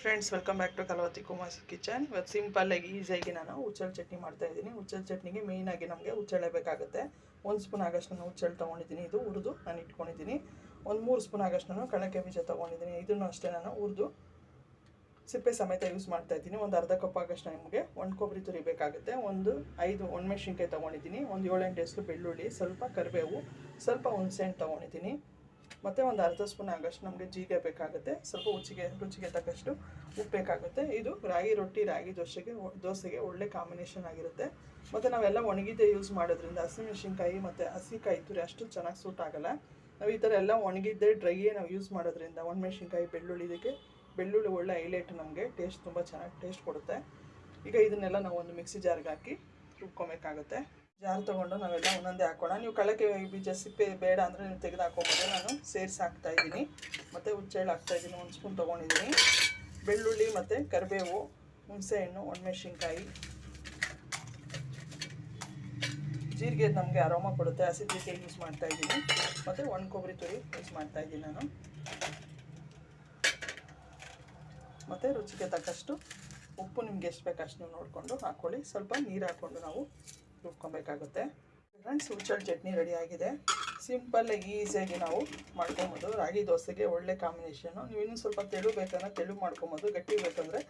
Friends welcome back to Kalavathi Kumar kitchen ಇವತ್ತು ಸಿಂಪಲ್ಲಾಗಿ ಈಸಿಯಾಗಿ ನಾನು ಹುಚ್ಚಳ ಚಟ್ನಿ ಮಾಡ್ತಾ ಇದ್ದೀನಿ. ಹುಚ್ಚಳ ಚಟ್ನಿಗೆ ಮೇಯ್ನಾಗಿ ನಮಗೆ ಉಚ್ಚಳೆ ಬೇಕಾಗುತ್ತೆ. ಒಂದು ಸ್ಪೂನ್ ಆಗಷ್ಟು ನಾನು ಹುಚ್ಚಳ ತೊಗೊಂಡಿದ್ದೀನಿ. ಇದು ಹುರಿದು ನಾನು ಇಟ್ಕೊಂಡಿದ್ದೀನಿ. ಒಂದು ಮೂರು ಸ್ಪೂನ್ ಆಗಷ್ಟು ನಾನು ಕಣಕ್ಕೆ ಬೀಜ ತೊಗೊಂಡಿದ್ದೀನಿ. ಇದನ್ನು ಅಷ್ಟೇ ನಾನು ಹುರಿದು ಸಿಪ್ಪೆ ಸಮೇತ ಯೂಸ್ ಮಾಡ್ತಾ ಇದ್ದೀನಿ. ಒಂದು ಅರ್ಧ ಕಪ್ ಆಗಷ್ಟು ನಿಮಗೆ ಒಂದು ಕೊಬ್ಬರಿ ತುರಿ ಬೇಕಾಗುತ್ತೆ. ಒಂದು ಐದು ಒಣಮೆಣ್ಸಿನ್ಕಾಯಿ ತೊಗೊಂಡಿದ್ದೀನಿ. ಒಂದು ಏಳೆಂಟು ಹೆಸರು ಬೆಳ್ಳುಳ್ಳಿ, ಸ್ವಲ್ಪ ಕರಿಬೇವು, ಸ್ವಲ್ಪ ಹುಣಸೆಹಣ್ಣು ತೊಗೊಂಡಿದ್ದೀನಿ. ಮತ್ತು ಒಂದು ಅರ್ಧ ಸ್ಪೂನ್ ಆಗೋಷ್ಟು ನಮಗೆ ಜೀರಿಗೆ ಬೇಕಾಗುತ್ತೆ. ಸ್ವಲ್ಪ ರುಚಿಗೆ ರುಚಿಗೆ ತಕ್ಕಷ್ಟು ಉಪ್ಪು ಬೇಕಾಗುತ್ತೆ. ಇದು ರಾಗಿ ರೊಟ್ಟಿ, ರಾಗಿ ದೋಸೆಗೆ ದೋಸೆಗೆ ಒಳ್ಳೆ ಕಾಂಬಿನೇಷನ್ ಆಗಿರುತ್ತೆ. ಮತ್ತು ನಾವೆಲ್ಲ ಒಣಗಿದ್ದೆ ಯೂಸ್ ಮಾಡೋದ್ರಿಂದ ಹಸಿಮೆಣ್ಸಿನ್ಕಾಯಿ ಮತ್ತು ಹಸಿಕಾಯಿ ತುರಿ ಅಷ್ಟು ಚೆನ್ನಾಗಿ ಸೂಟ್ ಆಗಲ್ಲ. ನಾವು ಈ ಥರ ಎಲ್ಲ ಒಣಗಿದ್ದೆ ಡ್ರೈಯೇ ನಾವು ಯೂಸ್ ಮಾಡೋದ್ರಿಂದ ಒಣಮೆಣ್ಸಿನ್ಕಾಯಿ ಬೆಳ್ಳುಳ್ಳಿ ಇದಕ್ಕೆ ಬೆಳ್ಳುಳ್ಳಿ ಒಳ್ಳೆ ಹೈಲೈಟ್ ನಮಗೆ ಟೇಸ್ಟ್ ತುಂಬ ಚೆನ್ನಾಗಿ ಟೇಸ್ಟ್ ಕೊಡುತ್ತೆ. ಈಗ ಇದನ್ನೆಲ್ಲ ನಾವು ಒಂದು ಮಿಕ್ಸಿ ಜಾರ್ಗೆ ಹಾಕಿ ರುಬ್ಕೊಬೇಕಾಗುತ್ತೆ. ಜಾರ್ ತೊಗೊಂಡು ನಾವೆಲ್ಲ ಒಂದೊಂದೇ ಹಾಕೋಣ. ನೀವು ಕಳಕೆ ಬೀಜ ಸಿಪ್ಪೆ ಬೇಡ ಅಂದರೆ ನೀವು ತೆಗೆದು ಹಾಕೋಬೋದು ನಾನು ಸೇರಿಸಿ ಹಾಕ್ತಾ ಇದ್ದೀನಿ. ಮತ್ತು ಹುಚ್ಚೆಳ್ಳು ಹಾಕ್ತಾ ಇದ್ದೀನಿ. ಒಂದು ಸ್ಪೂನ್ ತೊಗೊಂಡಿದ್ದೀನಿ. ಬೆಳ್ಳುಳ್ಳಿ ಮತ್ತು ಕರಿಬೇವು, ಹುಣಸೆಹಣ್ಣು, ಒಣಮೆಣ್ಸಿನ್ಕಾಯಿ. ಜೀರಿಗೆ ನಮಗೆ ಆರಾಮ ಕೊಡುತ್ತೆ. ಹಸಿ ಜೀರಿಗೆ ಯೂಸ್ ಮಾಡ್ತಾ ಇದ್ದೀನಿ. ಮತ್ತು ಒಣ ಕೊಬ್ಬರಿ ತುರಿ ಯೂಸ್ ಮಾಡ್ತಾ ಇದ್ದೀನಿ ನಾನು. ಮತ್ತು ರುಚಿಗೆ ತಕ್ಕಷ್ಟು ಉಪ್ಪು ನಿಮ್ಗೆ ಎಷ್ಟು ಬೇಕು ಅಷ್ಟು ನೀವು ನೋಡಿಕೊಂಡು ಹಾಕ್ಕೊಳ್ಳಿ ಸ್ವಲ್ಪ ನೀರು ಹಾಕ್ಕೊಂಡು ನಾವು ರುಬ್ಕೊಬೇಕಾಗುತ್ತೆ ಫ್ರೆಂಡ್ಸ್ ಹುಚ್ಚಳು ಚಟ್ನಿ ರೆಡಿ ಆಗಿದೆ. ಸಿಂಪಲ್ಲಾಗಿ ಈಸಿಯಾಗಿ ನಾವು ಮಾಡ್ಕೊಬೋದು. ರಾಗಿ ದೋಸೆಗೆ ಒಳ್ಳೆ ಕಾಂಬಿನೇಷನು ನೀವು ಇನ್ನೂ ಸ್ವಲ್ಪ ತೆಳು ಬೇಕಂದ್ರೆ ತೆಳು ಮಾಡ್ಕೊಬೋದು. ಗಟ್ಟಿ ಬೇಕಂದರೆ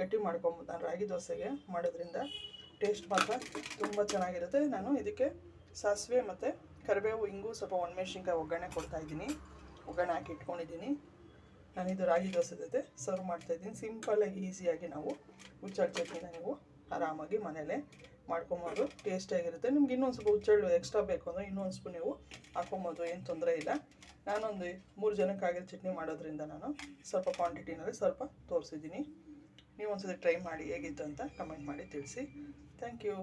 ಗಟ್ಟಿ ಮಾಡ್ಕೊಬೋದು. ನಾನು ರಾಗಿ ದೋಸೆಗೆ ಮಾಡೋದ್ರಿಂದ ಟೇಸ್ಟ್ ಮಾತ್ರ ತುಂಬ ಚೆನ್ನಾಗಿರುತ್ತೆ. ನಾನು ಇದಕ್ಕೆ ಸಾಸಿವೆ ಮತ್ತು ಕರಿಬೇವು ಹಿಂಗು ಸ್ವಲ್ಪ ಒಣಮೆಣ್ಸಿನ್ಕಾಯಿ ಒಗ್ಗರಣೆ ಕೊಡ್ತಾಯಿದ್ದೀನಿ ಒಗ್ಗರಣೆ ಹಾಕಿ ಇಟ್ಕೊಂಡಿದ್ದೀನಿ. ನಾನಿದು ರಾಗಿ ದೋಸೆ ಜೊತೆ ಸರ್ವ್ ಮಾಡ್ತಾಯಿದ್ದೀನಿ ಸಿಂಪಲ್ಲಾಗಿ ಈಸಿಯಾಗಿ ನಾವು ಹುಚ್ಚಳು ಚಟ್ನಿನ ನೀವು ಆರಾಮಾಗಿ ಮನೇಲೇ ಮಾಡ್ಕೊಬೋದು. ಟೇಸ್ಟಿಯಾಗಿರುತ್ತೆ ನಿಮ್ಗೆ ಇನ್ನೊಂದು ಸ್ವಲ್ಪ ಹುಚ್ಚಳ್ಳು ಎಕ್ಸ್ಟ್ರಾ ಬೇಕು ಅಂದರೆ ಇನ್ನೊಂದು ಸ್ಪೂನ್ ನೀವು ಹಾಕೊಬೋದು, ಏನು ತೊಂದರೆ ಇಲ್ಲ. ನಾನೊಂದು ಮೂರು ಜನಕ್ಕಾಗಿರೋ ಚಟ್ನಿ ಮಾಡೋದ್ರಿಂದ ನಾನು ಸ್ವಲ್ಪ ಕ್ವಾಂಟಿಟಿನಲ್ಲಿ ಸ್ವಲ್ಪ ತೋರಿಸಿದ್ದೀನಿ. ನೀವು ಒಂದ್ಸತಿ ಟ್ರೈ ಮಾಡಿ ಹೇಗಿತ್ತು ಅಂತ ಕಮೆಂಟ್ ಮಾಡಿ ತಿಳಿಸಿ. Thank you